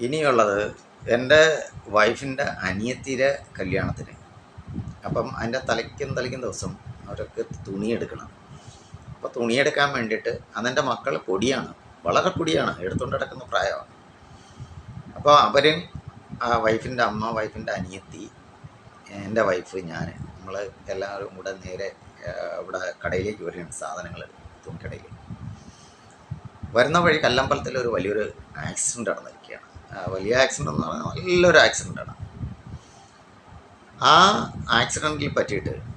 ഇനിയുള്ളത് എന്റെ വൈഫിന്റെ അനിയത്തിയുടെ കല്യാണത്തിന്. അപ്പം അതിന്റെ തലയ്ക്കും തലയ്ക്കും ദിവസം അവരൊക്കെ തുണിയെടുക്കണം. അപ്പോൾ തുണിയെടുക്കാൻ വേണ്ടിയിട്ട് അതെന്റെ മക്കൾ പൊടിയാണ്. വളരെ പൊടിയാണ്. എടുത്തുകൊണ്ട് നടക്കുന്ന പ്രായമാണ്. അപ്പോൾ അവർ ആ വൈഫിന്റെ അമ്മ വൈഫിന്റെ അനിയത്തി എന്റെ വൈഫ് ഞാൻ നമ്മൾ എല്ലാവരും കൂടെ നേരെ ഇവിടെ കടയിലേക്ക് വരികയാണ് സാധനങ്ങൾ തുണിക്കടയിൽ. വരുന്ന വഴി കല്ലമ്പലത്തിൽ ഒരു വലിയൊരു ആക്സിഡന്റ് നടന്നിരിക്കുകയാണ്. വലിയ ആക്സിഡന്റ് എന്ന് പറഞ്ഞാൽ നല്ലൊരു ആക്സിഡന്റാണ് ആ ആക്സിഡന്റിൽ പറ്റിയിട്ട്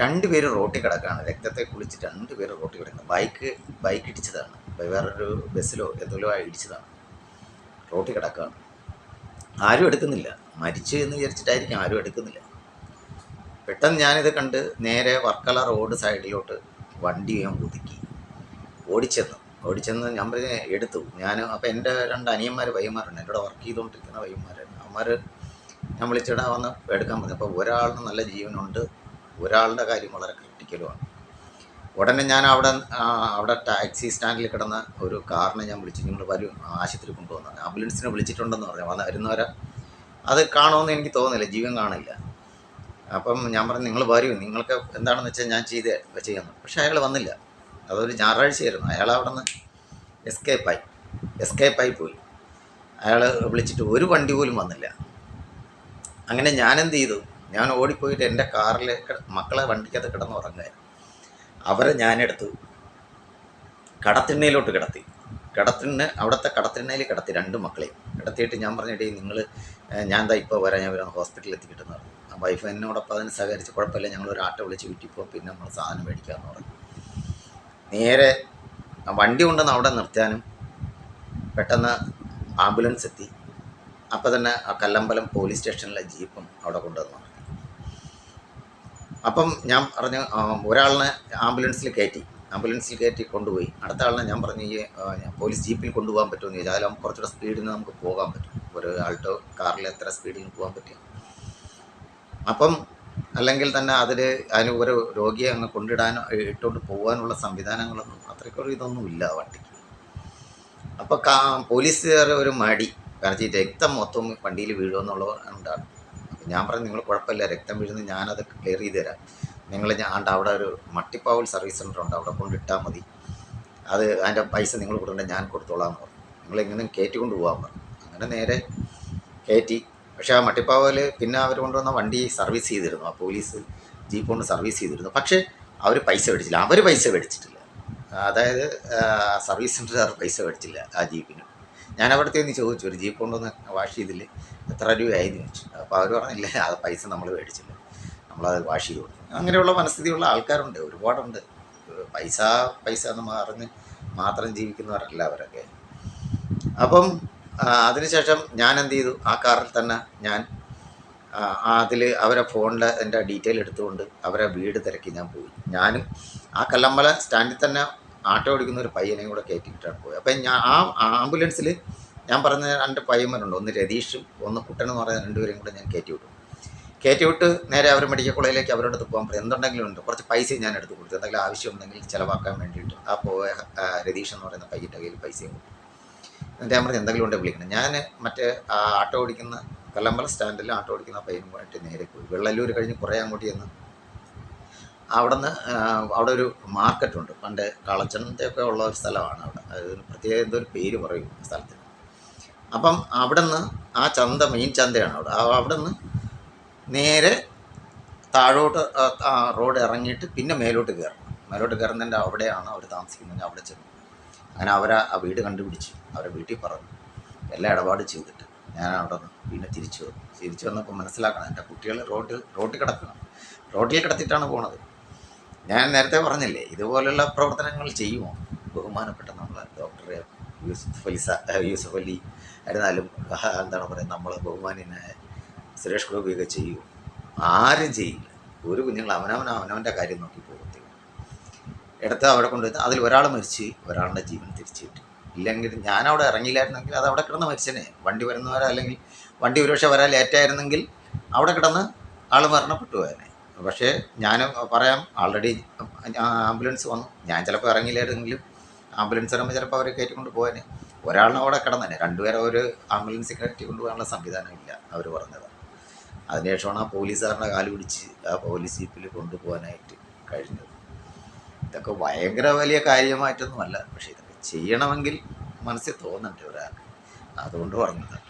രണ്ടുപേര് റോട്ടിൽ കിടക്കുകയാണ് രക്തത്തെ കുളിച്ച് രണ്ടുപേര് റോട്ടിൽ കിടക്കുന്നത് ബൈക്ക് ബൈക്ക് ഇടിച്ചതാണ്. വേറൊരു ബസ്സിലോ എന്തെല്ലോ ഇടിച്ചതാണ്. റോട്ടിൽ കിടക്കുകയാണ് ആരും എടുക്കുന്നില്ല. മരിച്ചു എന്ന് വിചാരിച്ചിട്ടായിരിക്കും ആരും എടുക്കുന്നില്ല. പെട്ടെന്ന് ഞാനിത് കണ്ട് നേരെ വർക്കല റോഡ് സൈഡിലോട്ട് വണ്ടി ഞാൻ ഒതുക്കി. ഓടിച്ചെന്നു. ഓടിച്ചെന്ന് ഞാൻ പറഞ്ഞ എടുത്തു. ഞാൻ അപ്പോൾ എന്റെ രണ്ട് അനിയന്മാർ വൈകുമാരുണ്ട് എന്റെ വർക്ക് ചെയ്തുകൊണ്ടിരിക്കുന്ന പയ്യന്മാരാണ് അവന്മാർ ഞാൻ വിളിച്ചിടാ വന്ന് എടുക്കാൻ പറഞ്ഞു. അപ്പോൾ ഒരാളിന് നല്ല ജീവനുണ്ട്. ഒരാളുടെ കാര്യം വളരെ ക്രിട്ടിക്കലുമാണ് ഉടനെ ഞാൻ അവിടെ അവിടെ ടാക്സി സ്റ്റാൻഡിൽ കിടന്ന ഒരു കാറിനെ ഞാൻ വിളിച്ചു. നിങ്ങൾ വരും ആശുപത്രി കൊണ്ടുവന്നു ആംബുലൻസിനെ വിളിച്ചിട്ടുണ്ടെന്ന് പറഞ്ഞു. വന്ന് വരുന്നവരെ അത് കാണുമെന്ന് എനിക്ക് തോന്നുന്നില്ല. ജീവൻ കാണില്ല. അപ്പം ഞാൻ പറഞ്ഞു നിങ്ങൾ വരൂ. നിങ്ങൾക്ക് എന്താണെന്ന് വെച്ചാൽ ഞാൻ ചെയ്ത് ചെയ്യാമെന്ന് പക്ഷേ അയാൾ വന്നില്ല. അതൊരു ഞായറാഴ്ചയായിരുന്നു. അയാൾ അവിടെ നിന്ന് എസ്കേപ്പായി എസ്കേപ്പായി പോയി. അയാൾ വിളിച്ചിട്ട് ഒരു വണ്ടി പോലും വന്നില്ല. അങ്ങനെ ഞാനെന്ത് ചെയ്തു? ഞാൻ ഓടിപ്പോയിട്ട് എന്റെ കാറിൽ മക്കളെ വണ്ടിക്കകത്ത് കിടന്ന് ഉറങ്ങുകയായിരുന്നു. അവരെ ഞാനെടുത്തു കടത്തിണ്ണയിലോട്ട് കിടത്തി. കിടത്തിണ്ണ അവിടുത്തെ കടത്തിണ്ണയിൽ കിടത്തി രണ്ട് മക്കളെയും. കിടത്തിയിട്ട് ഞാൻ പറഞ്ഞിട്ടേ നിങ്ങൾ ഞാൻ എന്താ ഇപ്പോൾ വരാം ഞാൻ വരാം ഹോസ്പിറ്റലിൽ എത്തിക്കിട്ടെന്ന് പറഞ്ഞു. ആ വൈഫ് എന്നോടൊപ്പം അതിന് സഹകരിച്ച്. കുഴപ്പമില്ല ഞങ്ങൾ ഒരു ആട്ടോ വിളിച്ച് വീട്ടിപ്പോൾ പിന്നെ നമ്മൾ സാധനം മേടിക്കാമെന്ന് പറഞ്ഞു. നേരെ വണ്ടി കൊണ്ടുവന്ന് അവിടെ നിർത്താനും പെട്ടെന്ന് ആംബുലൻസ് എത്തി അപ്പോൾ തന്നെ ആ കല്ലമ്പലം പോലീസ് സ്റ്റേഷനിലെ ജീപ്പും അവിടെ കൊണ്ടുവന്നു. അപ്പം ഞാൻ പറഞ്ഞു ഒരാളിനെ ആംബുലൻസിൽ കയറ്റി. ആംബുലൻസിൽ കയറ്റി കൊണ്ടുപോയി. അടുത്ത ആളിനെ ഞാൻ പറഞ്ഞു ഈ പോലീസ് ജീപ്പിൽ കൊണ്ടുപോകാൻ പറ്റുമെന്ന് ചോദിച്ചാൽ അതിലാകുമ്പോൾ കുറച്ചുകൂടെ സ്പീഡിൽ നമുക്ക് പോകാൻ പറ്റും. ഒരു ആൾട്ടോ കാറിൽ എത്ര സ്പീഡിൽ പോകാൻ പറ്റും അപ്പം അല്ലെങ്കിൽ തന്നെ അതിൽ അതിന് ഒരു രോഗിയെ അങ്ങ് കൊണ്ടിടാനോ ഇട്ടുകൊണ്ട് പോകാനുള്ള സംവിധാനങ്ങളൊന്നും അത്രയ്ക്കൊരു ഇതൊന്നും ഇല്ല വണ്ടിക്ക്. അപ്പോൾ കാ പോലീസുകാർ ഒരു മടി. കാരണം ഈ രക്തം മൊത്തം വണ്ടിയിൽ വീഴുമെന്നുള്ളത് ഉണ്ടാണ്. അപ്പം ഞാൻ പറഞ്ഞു നിങ്ങൾ കുഴപ്പമില്ല രക്തം വീഴുന്നത് ഞാനത് ക്ലിയർ ചെയ്ത് തരാം. നിങ്ങൾ ഞാൻ അവിടെ ഒരു മട്ടിപ്പാവൽ സർവീസ് സെന്റർ ഉണ്ട് അവിടെ കൊണ്ടിട്ടാൽ മതി. അത് അതിന്റെ പൈസ നിങ്ങൾ കൊടുക്കണ്ട ഞാൻ കൊടുത്തോളാം പറഞ്ഞു. നിങ്ങൾ എങ്ങനെ കയറ്റി പറഞ്ഞു. അങ്ങനെ നേരെ കയറ്റി പക്ഷേ ആ മട്ടിപ്പാവൽ പിന്നെ അവർ കൊണ്ടുവന്ന വണ്ടി സർവീസ് ചെയ്തിരുന്നു. ആ പോലീസ് ജീപ്പ് കൊണ്ട് സർവീസ് ചെയ്തിരുന്നു. പക്ഷേ അവർ പൈസ മേടിച്ചില്ല. അവർ പൈസ മേടിച്ചിട്ടില്ല. അതായത് സർവീസ് സെന്ററുകാർ പൈസ മേടിച്ചില്ല ആ ജീപ്പിന്. ഞാൻ അവിടുത്തെ ഒന്ന് ചോദിച്ചു. ഒരു ജീപ്പ് കൊണ്ടൊന്ന് വാഷ് ചെയ്തില്ല? എത്ര രൂപയായിരുന്നു ചോദിച്ചു. അപ്പോൾ അവർ പറഞ്ഞില്ല ആ പൈസ നമ്മൾ മേടിച്ചില്ല. നമ്മളത് വാഷ് ചെയ്ത് കൊടുത്തു. അങ്ങനെയുള്ള മനസ്ഥിതിയുള്ള ആൾക്കാരുണ്ട്. ഒരുപാടുണ്ട്. പൈസ പൈസ എന്ന് പറഞ്ഞ് മാത്രം ജീവിക്കുന്നവരല്ല അവരൊക്കെ. അപ്പം അതിനുശേഷം ഞാൻ എന്ത് ചെയ്തു? ആ കാറിൽ തന്നെ ഞാൻ അതിൽ അവരെ ഫോണിൽ എന്റെ ഡീറ്റെയിൽ എടുത്തുകൊണ്ട് അവരെ വീട് തിരക്കി ഞാൻ പോയി. ഞാനും ആ കല്ലമ്പല സ്റ്റാൻഡിൽ തന്നെ ആട്ടോ ഓടിക്കുന്ന ഒരു പയ്യനെയും കൂടെ കയറ്റിയിട്ടാണ് പോയത്. അപ്പം ഞാൻ ആ ആംബുലൻസിൽ ഞാൻ പറഞ്ഞ രണ്ട് പയ്യന്മാരുണ്ട്. ഒന്ന് രതീഷും ഒന്ന് കുട്ടൻ എന്ന് പറയുന്ന രണ്ടുപേരെയും കൂടെ ഞാൻ കയറ്റി വിട്ടു. കയറ്റി വിട്ട് നേരെ അവർ മെഡിക്കൽ കോളേജിലേക്ക് അവരുടെ അടുത്ത് പോകാൻ പറയും എന്തുണ്ടെങ്കിലും ഉണ്ട്? കുറച്ച് പൈസ ഞാൻ എടുത്ത് കൊടുത്തു. എന്തെങ്കിലും ആവശ്യമുണ്ടെങ്കിൽ ചിലവാക്കാൻ വേണ്ടിയിട്ട്. ആ പോയ രതീഷ് എന്ന് പറയുന്ന പയ്യന്റെ കയ്യിൽ പൈസയും കൊടുത്തു. ഞാൻ എന്തെങ്കിലും ഉണ്ടെങ്കിൽ വിളിക്കണം. ഞാൻ മറ്റേ ആട്ടോ ഓടിക്കുന്ന കല്ലമ്പല സ്റ്റാൻഡിൽ ആട്ടോ ഓടിക്കുന്ന പയ്യനുമായിട്ട് നേരെ പോയി. വെള്ളല്ലൂർ കഴിഞ്ഞ് കുറേ അങ്ങോട്ട് ചെന്ന് അവിടെ നിന്ന് അവിടെ ഒരു മാർക്കറ്റുണ്ട്. പണ്ട് കളച്ചന്റെ ഒക്കെ ഉള്ള ഒരു സ്ഥലമാണ് അവിടെ. അതിന് പ്രത്യേക എന്തോ ഒരു പേര് പറയും സ്ഥലത്തിന്. അപ്പം അവിടെ നിന്ന് ആ ചന്ത മെയിൻ ചന്തയാണ് അവിടെ. അവിടെ നിന്ന് നേരെ താഴോട്ട് റോഡ് ഇറങ്ങിയിട്ട് പിന്നെ മേലോട്ട് കയറണം. മേലോട്ട് കയറുന്നതിന്റെ അവിടെയാണ് അവർ താമസിക്കുന്നത്. അവിടെ ചെന്നു. അങ്ങനെ അവരെ ആ വീട് കണ്ടുപിടിച്ച് അവരെ വീട്ടിൽ പറഞ്ഞു. എല്ലാ ഇടപാട് ചെയ്തിട്ട് ഞാൻ അവിടെ നിന്ന് പിന്നെ തിരിച്ചു വന്നു. തിരിച്ചു വന്നപ്പോൾ മനസ്സിലാക്കണം എന്റെ കുട്ടികൾ റോഡിൽ റോട്ടിൽ കിടക്കണം. റോട്ടിൽ കിടത്തിയിട്ടാണ് പോണത്. ഞാൻ നേരത്തെ പറഞ്ഞില്ലേ ഇതുപോലുള്ള പ്രവർത്തനങ്ങൾ ചെയ്യുമോ? ബഹുമാനപ്പെട്ട നമ്മളെ ഡോക്ടർ യൂസുഫ് അലി സ യൂസുഫ് അലി ആയിരുന്നാലും എന്താണ് പറയുക നമ്മൾ ബഹുമാനിയനായ സുരേഷ് ഗോപിയൊക്കെ ചെയ്യൂ. ആരും ചെയ്യില്ല. ഒരു കുഞ്ഞുങ്ങൾ അവനവൻ അവനവന്റെ കാര്യം നോക്കി പോകത്തേ എടുത്ത് അവിടെ കൊണ്ടുവന്ന് അതിൽ ഒരാൾ മരിച്ച് ഒരാളുടെ ജീവൻ തിരിച്ചു കിട്ടി. ഇല്ലെങ്കിൽ ഞാൻ അവിടെ ഇറങ്ങിയില്ലായിരുന്നെങ്കിൽ അത് അവിടെ കിടന്ന് മരിച്ചനെ. വണ്ടി വരുന്നവരോ അല്ലെങ്കിൽ വണ്ടി ഒരുപക്ഷെ വരാൻ ലേറ്റായിരുന്നെങ്കിൽ അവിടെ കിടന്ന് ആൾ മരണപ്പെട്ടു പോയനെ. പക്ഷേ ഞാൻ പറയാം ആൾറെഡി ആംബുലൻസ് വന്നു. ഞാൻ ചിലപ്പോൾ ഇറങ്ങിയില്ലായിരുന്നെങ്കിലും ആംബുലൻസ് ഇറങ്ങുമ്പോൾ ചിലപ്പോൾ അവരെ കയറ്റിക്കൊണ്ട് പോകാനെ ഒരാളിനെ അവിടെ കിടന്നെ രണ്ടുപേരെ ഒരു ആംബുലൻസ് കയറ്റി കൊണ്ടുപോകാനുള്ള സംവിധാനം ഇല്ല അവർ പറഞ്ഞത്. അതിനുശേഷമാണ് ആ പോലീസുകാരന്റെ കാൽ പിടിച്ച് ആ പോലീസ് ജീപ്പിൽ കൊണ്ടുപോകാനായിട്ട് കഴിഞ്ഞത്. ഇതൊക്കെ ഭയങ്കര വലിയ കാര്യമായിട്ടൊന്നുമല്ല. പക്ഷേ ഇതൊക്കെ ചെയ്യണമെങ്കിൽ മനസ്സിൽ തോന്നണ്ടേ ഒരാൾക്ക്. അതുകൊണ്ട് പറഞ്ഞതാണ്